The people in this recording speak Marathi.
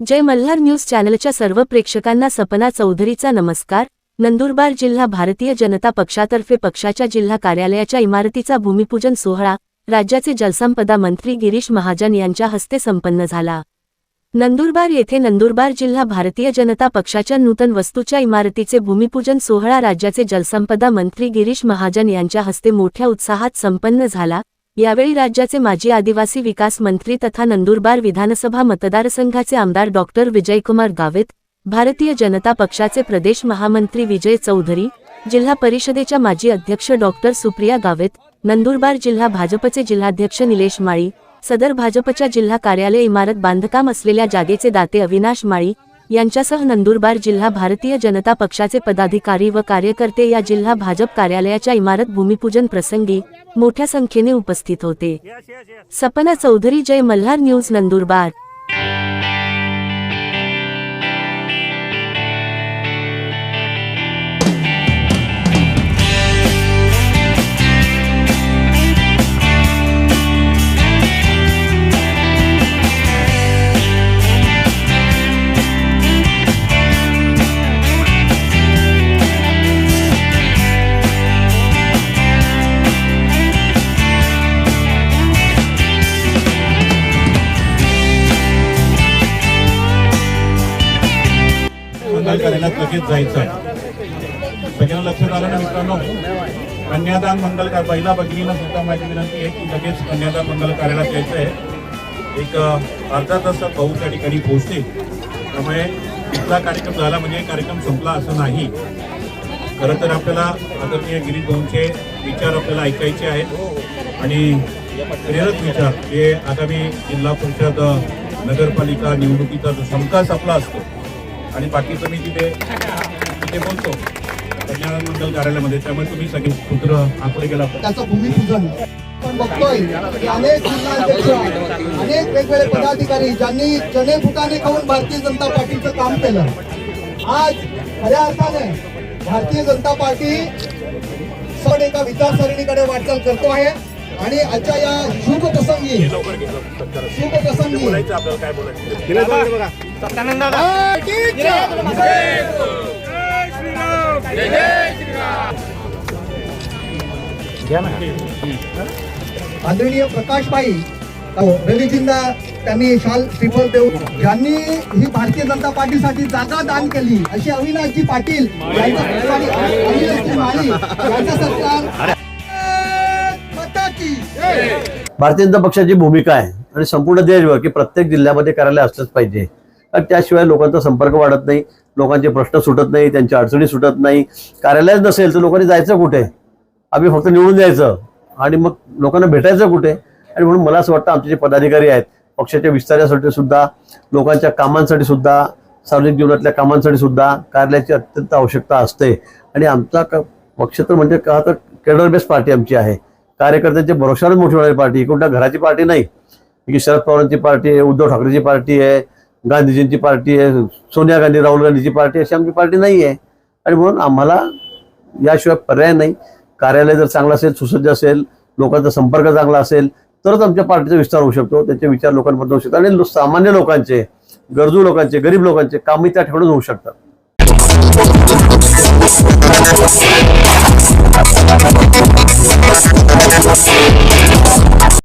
जय मल्हार न्यूज चॅनलच्या सर्व प्रेक्षकांना सपना चौधरीचा नमस्कार. नंदुरबार जिल्हा भारतीय जनता पक्षातर्फे पक्षाच्या जिल्हा कार्यालयाच्या इमारतीचा भूमिपूजन सोहळा राज्याचे जलसंपदा मंत्री गिरीश महाजन यांच्या हस्ते संपन्न झाला. नंदुरबार येथे नंदुरबार जिल्हा भारतीय जनता पक्षाच्या नूतन वस्तूच्या इमारतीचे भूमिपूजन सोहळा राज्याचे जलसंपदा मंत्री गिरीश महाजन यांच्या हस्ते मोठ्या उत्साहात संपन्न झाला. यावेळी राज्याचे माजी आदिवासी विकास मंत्री तथा नंदुरबार विधानसभा मतदारसंघाचे आमदार डॉक्टर विजयकुमार गावित भारतीय जनता पक्षाचे प्रदेश महामंत्री विजय चौधरी जिल्हा परिषदेच्या माजी अध्यक्ष डॉक्टर सुप्रिया गावित नंदुरबार जिल्हा भाजपचे जिल्हाध्यक्ष निलेश माळी सदर भाजपच्या जिल्हा कार्यालय इमारत बांधकाम असलेल्या जागेचे दाते अविनाश माळी यांच्यासह नंदुरबार जिल्हा भारतीय जनता पक्षाचे पदाधिकारी व कार्यकर्ते या जिल्हा भाजप कार्यालयाच्या इमारत भूमिपूजन प्रसंगी मोठ्या संख्येने उपस्थित होते. सपना चौधरी जय मल्हार न्यूज नंदुरबार. कार्यालयात लगेच जायचं आहे. सगळ्यांना लक्षात आलं ना मित्रांनो. कन्यादान मंगल का पहिला भगिनीनं सुद्धा माझी विनंती आहे की लगेच कन्यादान मंगल कार्यालयात यायचं आहे. एक अर्धा तासात भाऊ त्या ठिकाणी पोहोचतील. त्यामुळे इथला कार्यक्रम झाला म्हणजे कार्यक्रम संपला असं नाही. खरं तर आपल्याला आदरणीय गिरीश भाऊंचे विचार आपल्याला ऐकायचे आहेत. आणि प्रेरक विचार जे आगामी जिल्हा परिषद नगरपालिका निवडणुकीचा जो समकास आपला असतो आणि बाकीचं मी तिथे तिथे बोलतो. कन्यादान मंडल कार्यालयामध्ये. त्यामुळे तुम्ही सगळे पुत्र आकडे गेला. त्याचं भूमिपूजन आपण बघतोय की अनेक जिल्हाध्यक्ष अनेक वेगवेगळे पदाधिकारी ज्यांनी जने फुटाने खाऊन भारतीय जनता पार्टीचं काम केलं. आज खऱ्या अर्थाने भारतीय जनता पार्टी सण एका विचारसरणीकडे वाटचाल करतो आहे. आणि आजच्या या शुभ प्रसंगी शुभ प्रसंगी. बोलायचं आपल्याला काय बोलायचं? आदरणीय प्रकाशभाई रविजिंदा त्यांनी शाल श्रीफल देऊन ज्यांनी ही भारतीय जनता पार्टीसाठी जागा दान केली अशी अविनाशजी पाटील यांचं सरकार भारतीय जनता पक्षाची भूमिका आहे आणि संपूर्ण देशभर की प्रत्येक जिल्ह्यामध्ये कार्यालय असलंच पाहिजे. कारण त्याशिवाय लोकांचा संपर्क वाढत नाही लोकांचे प्रश्न सुटत नाही त्यांच्या अडचणी सुटत नाही. कार्यालयच नसेल तर लोकांनी जायचं कुठे? आम्ही फक्त निवडून द्यायचं आणि मग लोकांना भेटायचं कुठे? आणि म्हणून मला असं वाटतं आमचे जे पदाधिकारी आहेत पक्षाच्या विस्तारासाठी सुद्धा लोकांच्या कामांसाठी सुद्धा सार्वजनिक जीवनातल्या कामांसाठी सुद्धा कार्यालयाची अत्यंत आवश्यकता असते. आणि आमचा पक्ष तर म्हणजे का तर केडर बेस्ट पार्टी आमची आहे. कार्यकर्त्यांच्या भरोशावर मोठी होणारी पार्टी कोणत्या घराची पार्टी नाही. की शरद पवारांची पार्टी आहे उद्धव ठाकरेची पार्टी आहे गांधीजींची पार्टी आहे सोनिया गांधी राहुल गांधीची पार्टी अशी आमची पार्टी नाही आहे. आणि म्हणून आम्हाला याशिवाय पर्याय नाही. कार्यालय जर चांगलं असेल सुसज्ज असेल लोकांचा संपर्क चांगला असेल तरच आमच्या पार्टीचा विस्तार होऊ शकतो. त्यांचे विचार लोकांपर्यंत होऊ शकतात आणि सामान्य लोकांचे गरजू लोकांचे गरीब लोकांचे कामही त्या ठिकाणून होऊ शकतात. ます。